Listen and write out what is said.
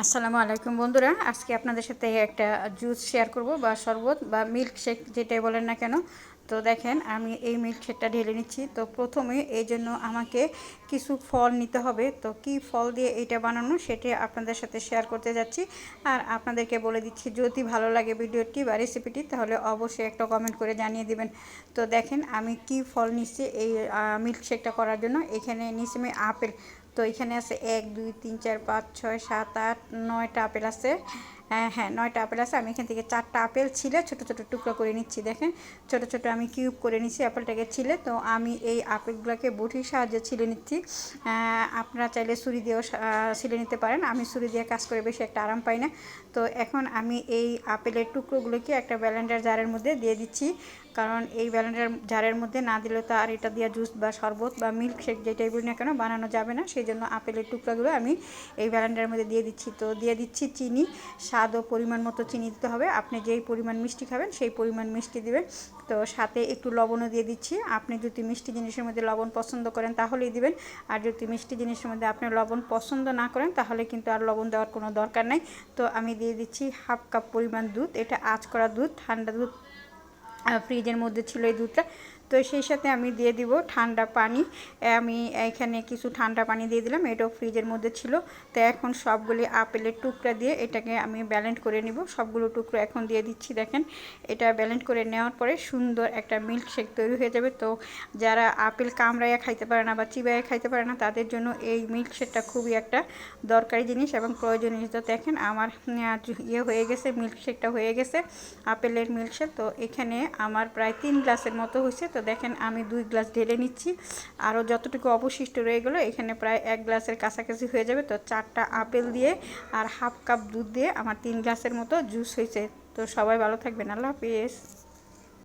আসসালামু আলাইকুম বন্ধুরা। আজকে আপনাদের সাথে একটা জুস শেয়ার করব বা শরবত বা মিল্ক শেক যেটাই বলেন না কেন। তো দেখেন, আমি এই মিল্ক শেকটা ঢেলে নিচ্ছি। তো প্রথমে এই জন্য আমাকে কিছু ফল নিতে হবে। তো কি ফল দিয়ে এইটা বানানো সেটা আপনাদের সাথে শেয়ার করতে যাচ্ছি। আর আপনাদেরকে বলে দিচ্ছি, যদি ভালো লাগে ভিডিওটি বা রেসিপিটি, তাহলে অবশ্যই একটা কমেন্ট করে জানিয়ে দিবেন। তো দেখেন, আমি কি ফল নিচ্ছি এই মিল্ক শেকটা করার জন্য। এখানে নিচ্ছি আমি আপেল। তো এখানে আছে এক দুই তিন চার পাঁচ ছয় সাত আট নয়টা আপেল আছে। হ্যাঁ হ্যাঁ নয়টা আপেল আছে। আমি এখান থেকে চারটা আপেল ছিলে ছোট ছোট টুকরো করে নিচ্ছি, দেখেন। ছোট ছোট আমি কিউব করে নিচ্ছি আপেলটাকে ছিলে। তো আমি এই আপেলগুলোকে বটির সাহায্যে ছিলে নিচ্ছি। আপনারা চাইলে ছুরি দিয়েও ছিলে নিতে পারেন। আমি ছুরি দিয়ে কাজ করে বেশি একটা আরাম পাই না। তো এখন আমি এই আপেলের টুকরোগুলোকে একটা ব্যালেন্ডার জারের মধ্যে দিয়ে দিচ্ছি। কারণ এই ব্যালেন্ডার জারের মধ্যে না দিলে তো আর এটা দিয়ে জুস বা শরবত বা মিল্ক শেক যেটাই বলি না কেন বানানো যাবে না। সেই জন্য আপেলের টুকরাগুলো আমি এই ব্যালেন্ডারের মধ্যে দিয়ে দিচ্ছি। তো দিয়ে দিচ্ছি চিনি স্বাদ ও পরিমাণ মতো চিনি দিতে হবে। আপনি যেই পরিমাণ মিষ্টি খাবেন, সেই পরিমাণ মিষ্টি দিবেন। তো সাথে একটু লবণও দিয়ে দিচ্ছি। আপনি যদি মিষ্টি জিনিসের মধ্যে লবণ পছন্দ করেন, তাহলেই দিবেন। আর যদি মিষ্টি জিনিসের মধ্যে আপনি লবণ পছন্দ না করেন, তাহলে কিন্তু আর লবণ দেওয়ার কোনো দরকার নেই। তো আমি দিয়ে দিচ্ছি হাফ কাপ পরিমাণ দুধ। এটা আঁচ করা দুধ, ঠান্ডা দুধ ফ্রিজের মধ্যে ছিল এই দুধটা। তো সেই সাথে আমি দিয়ে দিব ঠান্ডা পানি। আমি এখানে কিছু ঠান্ডা পানি দিয়ে দিলাম, এটাও ফ্রিজের মধ্যে ছিল। তো এখন সবগুলি আপেলের টুকরা দিয়ে এটাকে আমি ব্যালেন্ট করে নিব। সবগুলো টুকরো এখন দিয়ে দিচ্ছি, দেখেন। এটা ব্যালেন্ট করে নেওয়ার পরে সুন্দর একটা মিল্ক শেক তৈরি হয়ে যাবে। তো যারা আপেল কামড়াইয়া খাইতে পারে না বা চিবাইয়া খাইতে পারে না, তাদের জন্য এই মিল্ক শেকটা খুবই একটা দরকারি জিনিস এবং প্রয়োজনীয়। তো দেখেন আমার ইয়ে হয়ে গেছে, মিল্ক শেকটা হয়ে গেছে, আপেলের মিল্ক শেক। তো এখানে আমার প্রায় তিন গ্লাসের মতো হয়েছে। তো দেখেন, আমি দুই গ্লাস ঢেলে নিচ্ছি। আরও যতটুকু অবশিষ্ট রয়ে গেলো, এখানে প্রায় এক গ্লাসের কাছাকাছি হয়ে যাবে। তো চারটা আপেল দিয়ে আর হাফ কাপ দুধ দিয়ে আমার তিন গ্লাসের মতো জুস হয়েছে। তো সবাই ভালো থাকবেন। আল্লাহ হাফিজ।